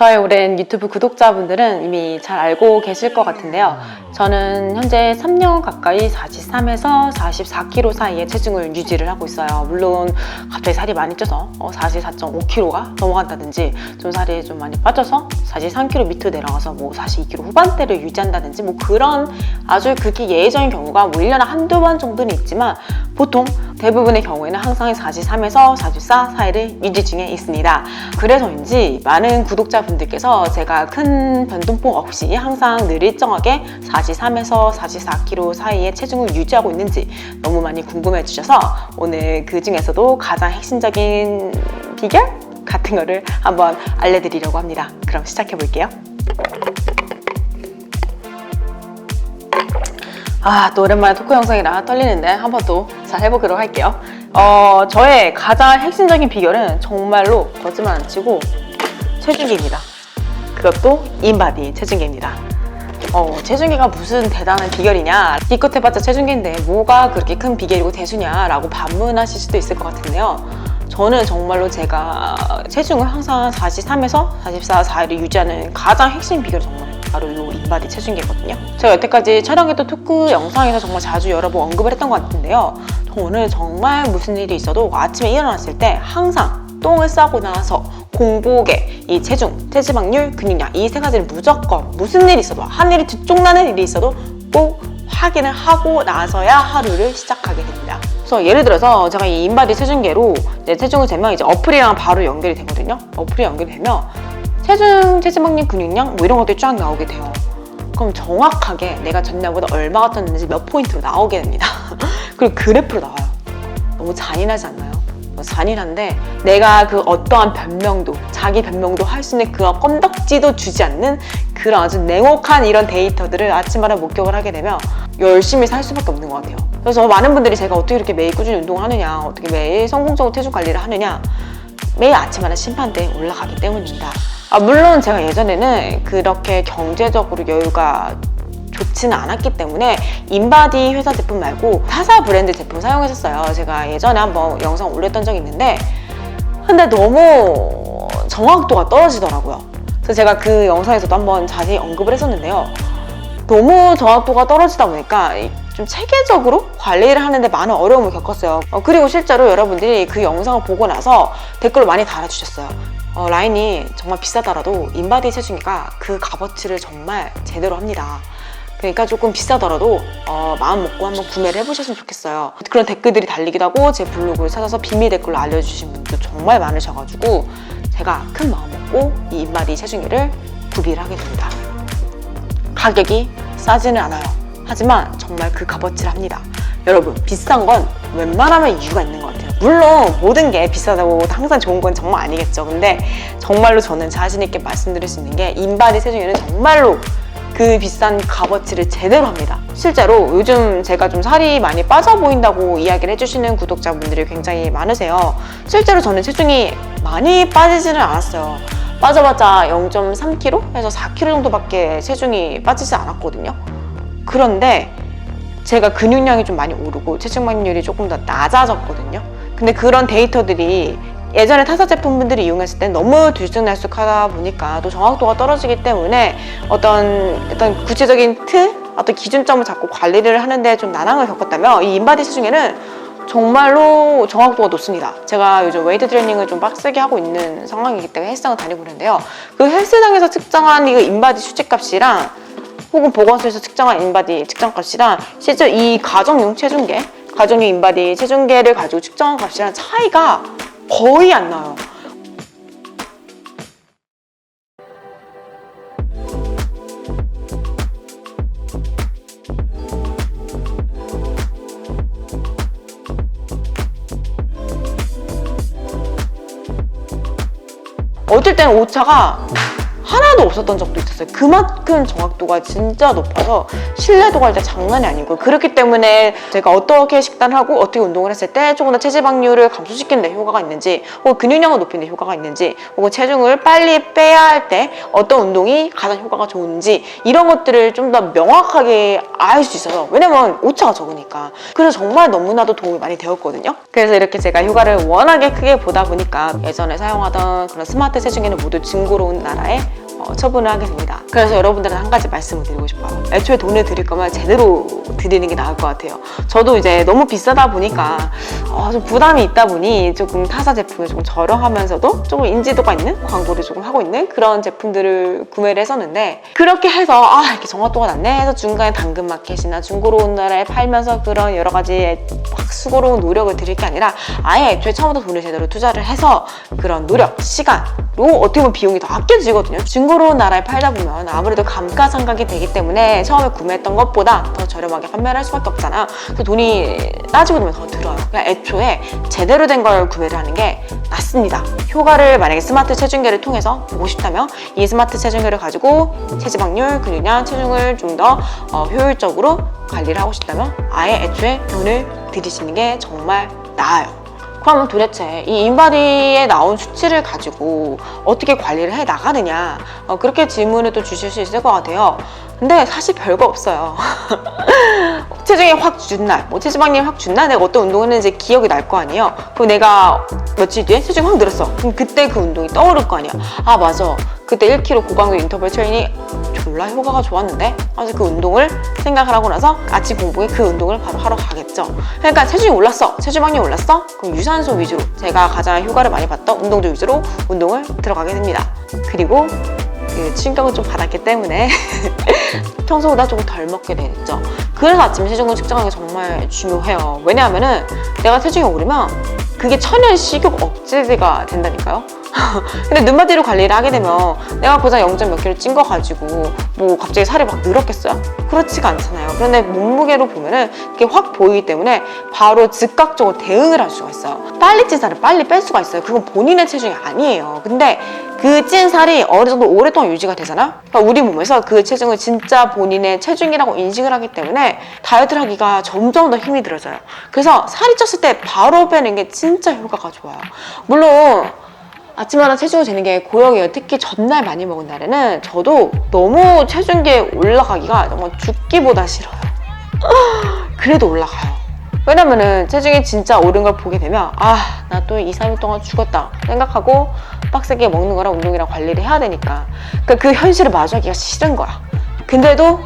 저의 오랜 유튜브 구독자분들은 이미 잘 알고 계실 것 같은데요. 저는 현재 3년 가까이 43에서 44kg 사이의 체중을 유지를 하고 있어요. 물론 갑자기 살이 많이 쪄서 44.5kg가 넘어간다든지 좀 살이 좀 많이 빠져서 43kg 밑으로 내려가서 뭐 42kg 후반대를 유지한다든지 뭐 그런 아주 극히 예외적인 경우가 뭐 1년에 한두 번 정도는 있지만 보통 대부분의 경우에는 항상 43에서 44 사이를 유지 중에 있습니다. 그래서인지 많은 구독자분들 께서 제가 큰 변동폭 없이 항상 늘 일정하게 43에서 44kg 사이의 체중을 유지하고 있는지 너무 많이 궁금해 주셔서 오늘 그 중에서도 가장 핵심적인 비결 같은 거를 한번 알려드리려고 합니다. 그럼 시작해 볼게요. 아, 또 오랜만에 토크 영상이라 떨리는데 한번 또 잘 해보도록 할게요. 어, 저의 가장 핵심적인 비결은 정말로 거짓말 안 치고 체중계입니다. 그것도 인바디 체중계입니다. 어, 체중계가 무슨 대단한 비결이냐? 기껏 해봤자 체중계인데 뭐가 그렇게 큰 비결이고 대수냐라고 반문하실 수도 있을 것 같은데요. 저는 정말로 제가 체중을 항상 43에서 44, 4를 유지하는 가장 핵심 비결이 정말 바로 이 인바디 체중계거든요. 제가 여태까지 촬영했던 토크 영상에서 정말 자주 여러 번 언급을 했던 것 같은데요. 저는 정말 무슨 일이 있어도 아침에 일어났을 때 항상 똥을 싸고 나서 공복에 이 체중, 체지방률, 근육량 이 세 가지를 무조건 무슨 일이 있어도 하늘이 들쭉나는 일이 있어도 꼭 확인을 하고 나서야 하루를 시작하게 됩니다. 그래서 예를 들어서 제가 이 인바디 체중계로 이제 체중을 재면 이제 어플이랑 바로 연결이 되거든요. 어플이 연결이 되면 체중, 체지방률, 근육량 뭐 이런 것들이 쫙 나오게 돼요. 그럼 정확하게 내가 전날보다 얼마가 떴는지 몇 포인트로 나오게 됩니다. 그리고 그래프로 나와요. 너무 잔인하지 않나요? 어, 잔인한데 내가 그 어떠한 변명도 자기 변명도 할 수 있는 그런 껌덕지도 주지 않는 그런 아주 냉혹한 이런 데이터들을 아침마다 목격을 하게 되면 열심히 살 수밖에 없는 것 같아요. 그래서 많은 분들이 제가 어떻게 이렇게 매일 꾸준히 운동을 하느냐, 어떻게 매일 성공적으로 체중 관리를 하느냐, 매일 아침마다 심판대에 올라가기 때문입니다. 아, 물론 제가 예전에는 그렇게 경제적으로 여유가 좋지는 않았기 때문에 인바디 회사 제품 말고 타사 브랜드 제품 사용했었어요. 제가 예전에 한번 영상 올렸던 적이 있는데 근데 너무 정확도가 떨어지더라고요. 그래서 제가 그 영상에서도 한번 자세히 언급을 했었는데요. 너무 정확도가 떨어지다 보니까 좀 체계적으로 관리를 하는데 많은 어려움을 겪었어요. 어, 그리고 실제로 여러분들이 그 영상을 보고 나서 댓글을 많이 달아주셨어요. 어, 라인이 정말 비싸더라도 인바디 체중이가 그 값어치를 정말 제대로 합니다. 그러니까 조금 비싸더라도 어, 마음 먹고 한번 구매를 해보셨으면 좋겠어요. 그런 댓글들이 달리기도 하고 제 블로그를 찾아서 비밀 댓글로 알려주신 분도 정말 많으셔가지고 제가 큰 마음 먹고 이 인바디 체중계를 구비를 하게 됩니다. 가격이 싸지는 않아요. 하지만 정말 그 값어치를 합니다. 여러분 비싼 건 웬만하면 이유가 있는 것 같아요. 물론 모든 게 비싸다고 항상 좋은 건 정말 아니겠죠. 근데 정말로 저는 자신 있게 말씀드릴 수 있는 게 인바디 체중계는 정말로 그 비싼 값어치를 제대로 합니다. 실제로 요즘 제가 좀 살이 많이 빠져 보인다고 이야기를 해주시는 구독자분들이 굉장히 많으세요. 실제로 저는 체중이 많이 빠지지는 않았어요. 빠져봤자 0.3kg에서 4kg 정도밖에 체중이 빠지지 않았거든요. 그런데 제가 근육량이 좀 많이 오르고 체중만율이 조금 더 낮아졌거든요. 근데 그런 데이터들이 예전에 타사 제품분들이 이용했을 때 너무 들쑥날쑥하다 보니까 또 정확도가 떨어지기 때문에 어떤 어떤 구체적인 틀, 어떤 기준점을 잡고 관리를 하는데 좀 난항을 겪었다면 이 인바디 체중에는 정말로 정확도가 높습니다. 제가 요즘 웨이트 트레이닝을 좀 빡세게 하고 있는 상황이기 때문에 헬스장을 다니고 있는데요. 그 헬스장에서 측정한 이 인바디 수치값이랑 혹은 보건소에서 측정한 인바디 측정값이랑 실제 이 가정용 체중계, 가정용 인바디 체중계를 가지고 측정한 값이랑 차이가 거의 안 나요. 어떨 때는 오차가 하나 도 없었던 적도 있었어요. 그만큼 정확도가 진짜 높아서 신뢰도가 일단 장난이 아니고 그렇기 때문에 제가 어떻게 식단을 하고 어떻게 운동을 했을 때 조금 더 체지방률을 감소시키는 데 효과가 있는지 혹은 근육량을 높이는 데 효과가 있는지 혹은 체중을 빨리 빼야 할 때 어떤 운동이 가장 효과가 좋은지 이런 것들을 좀 더 명확하게 알 수 있어서 왜냐면 오차가 적으니까 그래서 정말 너무나도 도움이 많이 되었거든요 그래서 이렇게 제가 휴가를 워낙에 크게 보다 보니까 예전에 사용하던 그런 스마트 체중계는 모두 증거로운 나라에 어, 처분을 하게 됩니다. 그래서 여러분들은 한 가지 말씀을 드리고 싶어요. 애초에 돈을 드릴 거면 제대로 드리는 게 나을 것 같아요. 저도 이제 너무 비싸다 보니까 어, 좀 부담이 있다 보니 조금 타사 제품이 조금 저렴하면서도 조금 인지도가 있는 광고를 조금 하고 있는 그런 제품들을 구매를 했었는데 그렇게 해서 아 이렇게 정확도가 낮네 해서 중간에 당근마켓이나 중고로운 나라에 팔면서 그런 여러 가지 막 수고로운 노력을 드릴 게 아니라 아예 애초에 처음부터 돈을 제대로 투자를 해서 그런 노력, 시간으로 어떻게 보면 비용이 더 아껴지거든요. 중고 로운 나라에 팔다 보면 아무래도 감가상각이 되기 때문에 처음에 구매했던 것보다 더 저렴하게 판매를 할 수밖에 없잖아요. 그래서 돈이 따지고 보면 더 들어요. 그냥 애초에 제대로 된 걸 구매를 하는 게 낫습니다. 효과를 만약에 스마트 체중계를 통해서 보고 싶다면 이 스마트 체중계를 가지고 체지방률, 근육량, 체중을 좀 더 효율적으로 관리를 하고 싶다면 아예 애초에 돈을 들이시는 게 정말 나아요. 그러면 도대체 이 인바디에 나온 수치를 가지고 어떻게 관리를 해 나가느냐 어, 그렇게 질문을 또 주실 수 있을 것 같아요. 근데 사실 별거 없어요. 체중이 확 준 날, 뭐 체지방률이 확 준 날, 내가 어떤 운동을 했는지 기억이 날 거 아니에요. 그럼 내가 며칠 뒤에 체중이 확 늘었어. 그럼 그때 그 운동이 떠오를 거 아니야. 아 맞아. 그때 1kg 고강도 인터벌 트레이닝 졸라 효과가 좋았는데 아직 그 운동을 생각을 하고 나서 아침 공복에 그 운동을 바로 하러 가겠죠. 그러니까 체중이 올랐어, 체지방률이 올랐어. 그럼 유산소 위주로 제가 가장 효과를 많이 봤던 운동들 위주로 운동을 들어가게 됩니다. 그리고 그 충격을 좀 받았기 때문에 평소보다 조금 덜 먹게 되겠죠. 그래서 아침에 체중을 측정하는 게 정말 중요해요. 왜냐하면은 내가 체중이 오르면 그게 천연 식욕 억제가 된다니까요. 근데 눈마디로 관리를 하게 되면 내가 고작 0. 몇 킬로 찐 거 가지고 뭐 갑자기 살이 막 늘었겠어요? 그렇지가 않잖아요. 그런데 몸무게로 보면은 그게 확 보이기 때문에 바로 즉각적으로 대응을 할 수가 있어요. 빨리 찐 살을 빨리 뺄 수가 있어요. 그건 본인의 체중이 아니에요. 근데 그 찐 살이 어느 정도 오랫동안 유지가 되잖아? 그러니까 우리 몸에서 그 체중을 진짜 본인의 체중이라고 인식을 하기 때문에 다이어트를 하기가 점점 더 힘이 들어져요. 그래서 살이 쪘을 때 바로 빼는 게 진짜 효과가 좋아요. 물론 아침마다 체중을 재는 게 고역이에요. 특히 전날 많이 먹은 날에는 저도 너무 체중계에 올라가기가 정말 죽기보다 싫어요. 그래도 올라가요. 왜냐면은 체중이 진짜 오른 걸 보게 되면 아 나 또 2, 3일 동안 죽었다 생각하고 빡세게 먹는 거랑 운동이랑 관리를 해야 되니까 그러니까 그 현실을 마주하기가 싫은 거야. 근데도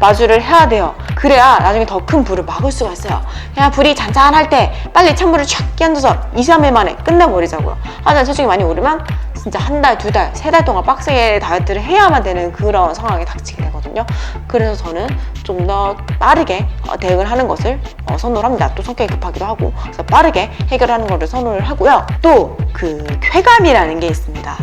마주를 해야 돼요. 그래야 나중에 더 큰 불을 막을 수가 있어요. 그냥 불이 잔잔할 때 빨리 찬물을 촥 끼얹어서 2, 3일 만에 끝내버리자고요. 하지만 체중이 많이 오르면 진짜 한 달, 두 달, 세 달 동안 빡세게 다이어트를 해야만 되는 그런 상황이 닥치게 되거든요. 그래서 저는 좀 더 빠르게 어, 대응을 하는 것을 어, 선호를 합니다. 또 성격이 급하기도 하고 그래서 빠르게 해결하는 것을 선호를 하고요. 또 그 쾌감이라는 게 있습니다.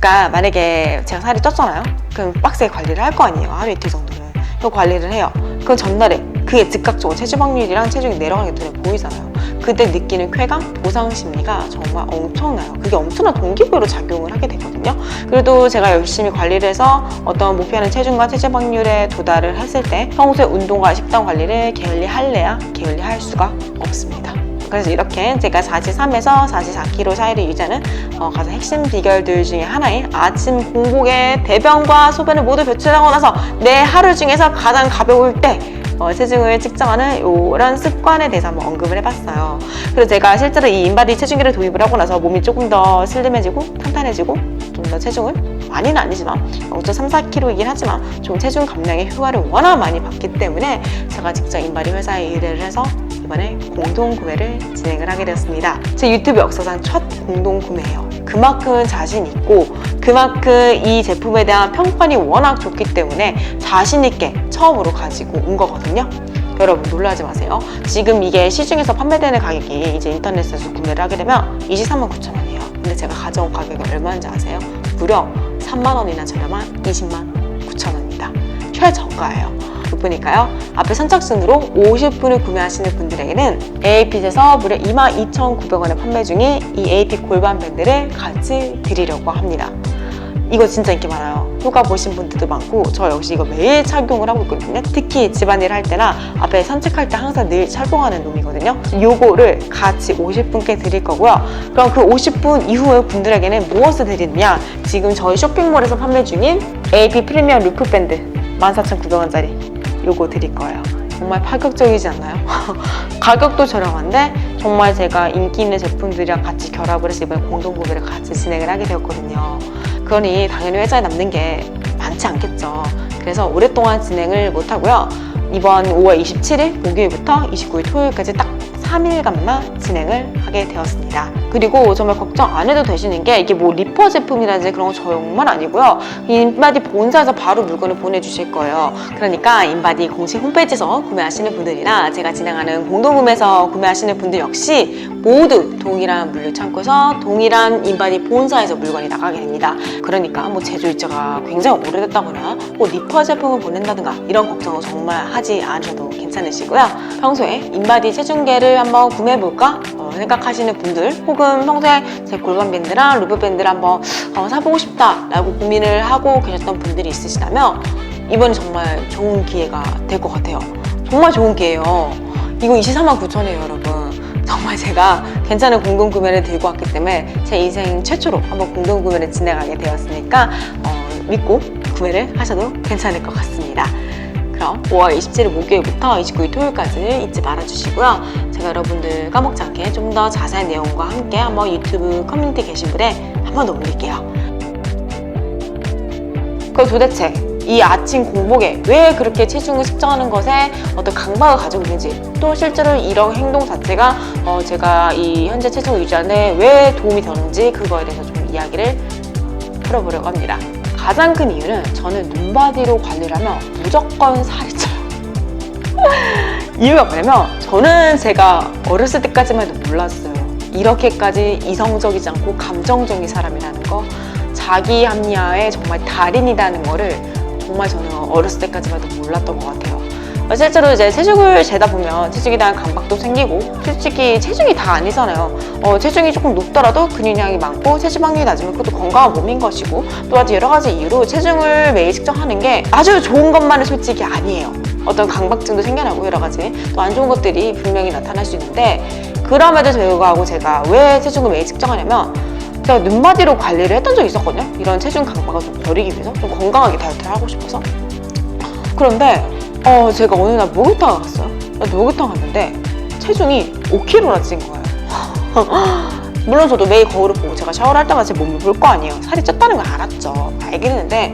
그러니까 만약에 제가 살이 쪘잖아요. 그럼 빡세게 관리를 할 거 아니에요. 하루 이틀 정도는. 또 관리를 해요. 그럼 전날에 그게 즉각적으로 체지방률이랑 체중이 내려가는 게 눈에 보이잖아요. 그때 느끼는 쾌감, 보상 심리가 정말 엄청나요. 그게 엄청난 동기부여로 작용을 하게 되거든요. 그래도 제가 열심히 관리를 해서 어떤 목표하는 체중과 체지방률에 도달을 했을 때 평소에 운동과 식단 관리를 게을리 할래야 게을리 할 수가 없습니다. 그래서 이렇게 제가 43에서 44kg 사이를 유지하는 어, 가장 핵심 비결들 중에 하나인 아침 공복에 대변과 소변을 모두 배출하고 나서 내 하루 중에서 가장 가벼울 때 어, 체중을 측정하는 이런 습관에 대해서 한번 언급을 해봤어요. 그래서 제가 실제로 이 인바디 체중계를 도입을 하고 나서 몸이 조금 더 슬림해지고 탄탄해지고 좀 더 체중을 많이는 아니지만 0.34kg이긴 하지만 좀 체중 감량의 효과를 워낙 많이 봤기 때문에 제가 직접 인바디 회사에 의뢰를 해서 이번에 공동 구매를 진행을 하게 되었습니다. 제 유튜브 역사상 첫 공동 구매예요. 그만큼 자신 있고 그만큼 이 제품에 대한 평판이 워낙 좋기 때문에 자신 있게 처음으로 가지고 온 거거든요. 여러분 놀라지 마세요. 지금 이게 시중에서 판매되는 가격이 이제 인터넷에서 구매를 하게 되면 23만 9천 원이에요. 근데 제가 가져온 가격이 얼마인지 아세요? 무려 3만 원이나 저렴한 20만 9천 원입니다. 최저가예요. 보니까요. 앞에 선착순으로 50분을 구매하시는 분들에게는 에이핏에서 무려 22,900원에 판매 중인 이 에이핏 골반 밴드를 같이 드리려고 합니다. 이거 진짜 인기 많아요. 효과 보신 분들도 많고 저 역시 이거 매일 착용을 하고 있거든요. 특히 집안일 할 때나 앞에 산책할 때 항상 늘 착용하는 놈이거든요. 요거를 같이 50분께 드릴 거고요. 그럼 그 50분 이후에 분들에게는 무엇을 드리느냐? 지금 저희 쇼핑몰에서 판매 중인 AP 프리미엄 루프 밴드 14,900원짜리 요거 드릴 거예요. 정말 파격적이지 않나요? 가격도 저렴한데 정말 제가 인기 있는 제품들이랑 같이 결합을 해서 이번에 공동 구매를 같이 진행을 하게 되었거든요. 그러니 당연히 회사에 남는 게 많지 않겠죠. 그래서 오랫동안 진행을 못 하고요. 이번 5월 27일 목요일부터 29일 토요일까지 딱 3일간만 진행을 하게 되었습니다. 그리고 정말 걱정 안 해도 되시는 게 이게 뭐 리퍼 제품이라든지 그런 거 정말 아니고요. 인바디 본사에서 바로 물건을 보내주실 거예요. 그러니까 인바디 공식 홈페이지에서 구매하시는 분들이나 제가 진행하는 공동구매에서 구매하시는 분들 역시 모두 동일한 물류 창고에서 동일한 인바디 본사에서 물건이 나가게 됩니다. 그러니까 뭐 제조 일자가 굉장히 오래됐다거나 뭐 리퍼 제품을 보낸다든가 이런 걱정은 정말 하지 않으셔도 괜찮으시고요. 평소에 인바디 체중계를 한번 구매해볼까 어, 생각하시는 분들 혹은 평소에 제 골반 밴드랑 루브 밴드를 한번 어, 사보고 싶다라고 고민을 하고 계셨던 분들이 있으시다면 이번이 정말 좋은 기회가 될 것 같아요. 정말 좋은 기회예요. 이거 24만 9천이에요, 여러분. 정말 제가 괜찮은 공동 구매를 들고 왔기 때문에 제 인생 최초로 한번 공동 구매를 진행하게 되었으니까 어, 믿고 구매를 하셔도 괜찮을 것 같습니다. 그럼 5월 27일 목요일부터 29일 토요일까지 잊지 말아주시고요. 제가 여러분들 까먹지 않게 좀 더 자세한 내용과 함께 한번 유튜브 커뮤니티 게시물에 한번 더 올릴게요. 그 도대체 이 아침 공복에 왜 그렇게 체중을 측정하는 것에 어떤 강박을 가지고 있는지 또 실제로 이런 행동 자체가 어 제가 이 현재 체중을 유지하는 데 왜 도움이 되는지 그거에 대해서 좀 이야기를 풀어보려고 합니다. 가장 큰 이유는 저는 눈바디로 관리를 하면 무조건 살이 쪄요. 이유가 뭐냐면 저는 제가 어렸을 때까지만 해도 몰랐어요. 이렇게까지 이성적이지 않고 감정적인 사람이라는 거, 자기 합리화의 정말 달인이라는 거를 정말 저는 어렸을 때까지만 해도 몰랐던 것 같아요. 실제로 이제 체중을 재다 보면 체중에 대한 감각도 생기고 솔직히 체중이 다 아니잖아요. 어, 체중이 조금 높더라도 근육량이 많고 체지방률이 낮으면 그것도 건강한 몸인 것이고 또 아주 여러 가지 이유로 체중을 매일 측정하는 게 아주 좋은 것만은 솔직히 아니에요. 어떤 강박증도 생겨나고 여러 가지 또 안 좋은 것들이 분명히 나타날 수 있는데 그럼에도 불구하고 제가 왜 체중을 매일 측정하냐면 제가 눈마디로 관리를 했던 적이 있었거든요. 이런 체중 강박을 좀 버리기 위해서 좀 건강하게 다이어트를 하고 싶어서. 그런데 어 제가 어느 날 목욕탕 갔어요. 목욕탕 갔는데 체중이 5kg나 찐 거예요. 물론 저도 매일 거울을 보고 제가 샤워를 할 때마다 제 몸을 볼 거 아니에요. 살이 쪘다는 걸 알았죠. 알긴 했는데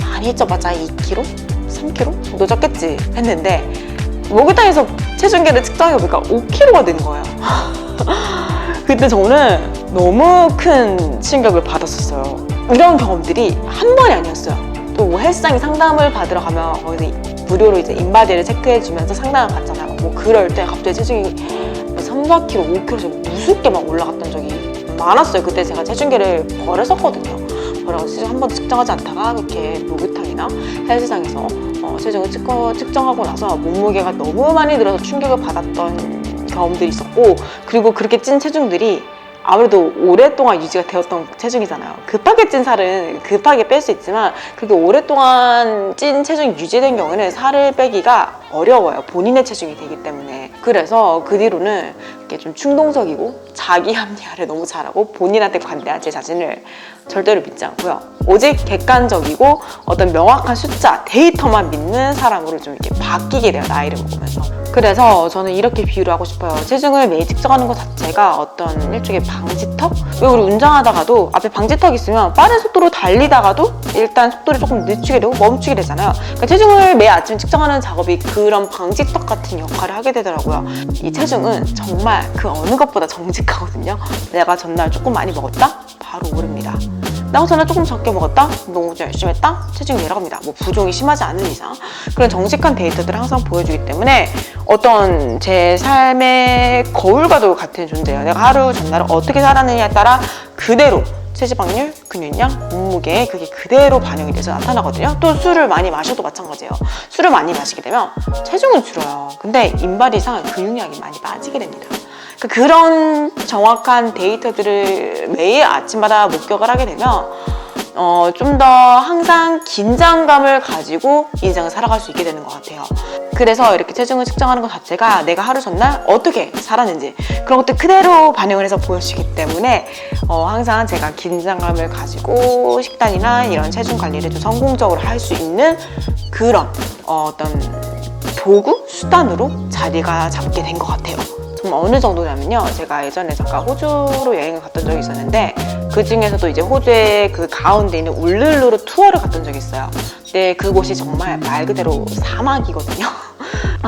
많이 쪄봤자 2kg? 3kg? 정도 쪘겠지 했는데 목욕탕에서 체중계를 측정해보니까 5kg가 된 거예요. 그때 저는 너무 큰 충격을 받았었어요. 이런 경험들이 한 번이 아니었어요. 또뭐 헬스장에 상담을 받으러 가면 거기서 무료로 이제 인바디를 체크해주면서 상담을 받잖아요. 뭐 그럴 때 갑자기 체중이 3, 4kg, 5kg씩 무섭게 막 올라갔던 적이 많았어요. 그때 제가 체중계를 버렸었거든요. 버려서 체중 한 번도 측정하지 않다가 이렇게 목욕탕이나 헬스장에서 어, 체중을 측거, 측정하고 나서 몸무게가 너무 많이 늘어서 충격을 받았던 경험들이 있었고 그리고 그렇게 찐 체중들이 아무래도 오랫동안 유지가 되었던 체중이잖아요. 급하게 찐 살은 급하게 뺄 수 있지만 그게 오랫동안 찐 체중이 유지된 경우는 살을 빼기가 어려워요. 본인의 체중이 되기 때문에. 그래서 그 뒤로는 이렇게 좀 충동적이고 자기 합리화를 너무 잘하고 본인한테 관대한 제 자신을 절대로 믿지 않고요. 오직 객관적이고 어떤 명확한 숫자, 데이터만 믿는 사람으로 좀 이렇게 바뀌게 돼요. 나이를 먹으면서. 그래서 저는 이렇게 비유를 하고 싶어요. 체중을 매일 측정하는 것 자체가 어떤 일종의 방지턱? 왜 우리 운전하다가도 앞에 방지턱 있으면 빠른 속도로 달리다가도 일단 속도를 조금 늦추게 되고 멈추게 되잖아요. 그러니까 체중을 매일 아침 측정하는 작업이 그런 방지턱 같은 역할을 하게 되더라고요. 이 체중은 정말 그 어느 것보다 정직하거든요. 내가 전날 조금 많이 먹었다? 바로 오릅니다. 내가 전날 조금 적게 먹었다? 너무 열심히 했다? 체중이 내려갑니다. 뭐 부종이 심하지 않은 이상. 그런 정직한 데이터들을 항상 보여주기 때문에 어떤 제 삶의 거울과도 같은 존재예요. 내가 하루 전날을 어떻게 살았느냐에 따라 그대로 체지방률, 근육량, 몸무게 그게 그대로 반영이 돼서 나타나거든요. 또 술을 많이 마셔도 마찬가지예요. 술을 많이 마시게 되면 체중은 줄어요. 근데 인바디상 근육량이 많이 빠지게 됩니다. 그 그런 정확한 데이터들을 매일 아침마다 목격을 하게 되면 어, 좀 더 항상 긴장감을 가지고 인생을 살아갈 수 있게 되는 것 같아요. 그래서 이렇게 체중을 측정하는 것 자체가 내가 하루 전날 어떻게 살았는지 그런 것들 그대로 반영을 해서 보여주기 때문에 어, 항상 제가 긴장감을 가지고 식단이나 이런 체중 관리를 좀 성공적으로 할 수 있는 그런 어, 어떤 도구, 수단으로 자리가 잡게 된 것 같아요. 어느 정도냐면요. 제가 예전에 잠깐 호주로 여행을 갔던 적이 있었는데 그 중에서도 이제 호주의 그 가운데 있는 울룰루로 투어를 갔던 적이 있어요. 근데 그곳이 정말 말 그대로 사막이거든요.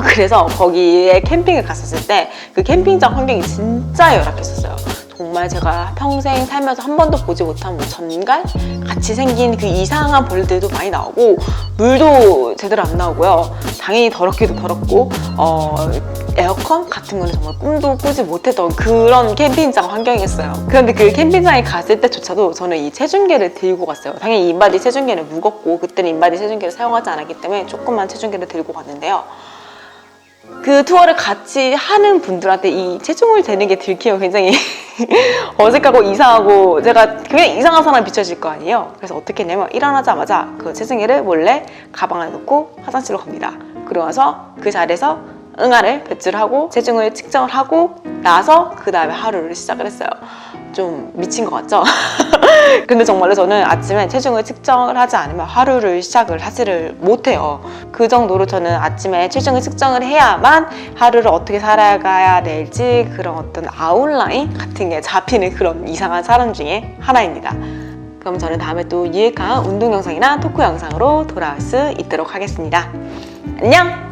그래서 거기에 캠핑을 갔었을 때 그 캠핑장 환경이 진짜 열악했었어요. 정말 제가 평생 살면서 한 번도 보지 못한 뭐 전갈 같이 생긴 그 이상한 벌들도 많이 나오고 물도 제대로 안 나오고요. 당연히 더럽기도 더럽고 어, 에어컨 같은 거는 정말 꿈도 꾸지 못했던 그런 캠핑장 환경이었어요. 그런데 그 캠핑장에 갔을 때조차도 저는 이 체중계를 들고 갔어요. 당연히 인바디 체중계는 무겁고 그때는 인바디 체중계를 사용하지 않았기 때문에 조그만 체중계를 들고 갔는데요. 그 투어를 같이 하는 분들한테 이 체중을 재는 게 들키면 굉장히 어색하고 이상하고 제가 굉장히 이상한 사람 비춰질 거 아니에요. 그래서 어떻게 했냐면 일어나자마자 그 체중계를 몰래 가방 안에 넣고 화장실로 갑니다. 그러고 나서 그 자리에서 응아를 배출하고 체중을 측정을 하고 나서 그 다음에 하루를 시작을 했어요. 좀 미친 것 같죠? 근데 정말로 저는 아침에 체중을 측정을 하지 않으면 하루를 시작을 하지를 못해요. 그 정도로 저는 아침에 체중을 측정을 해야만 하루를 어떻게 살아가야 될지 그런 어떤 아웃라인 같은 게 잡히는 그런 이상한 사람 중에 하나입니다. 그럼 저는 다음에 또 유익한 운동 영상이나 토크 영상으로 돌아올 수 있도록 하겠습니다. 안녕!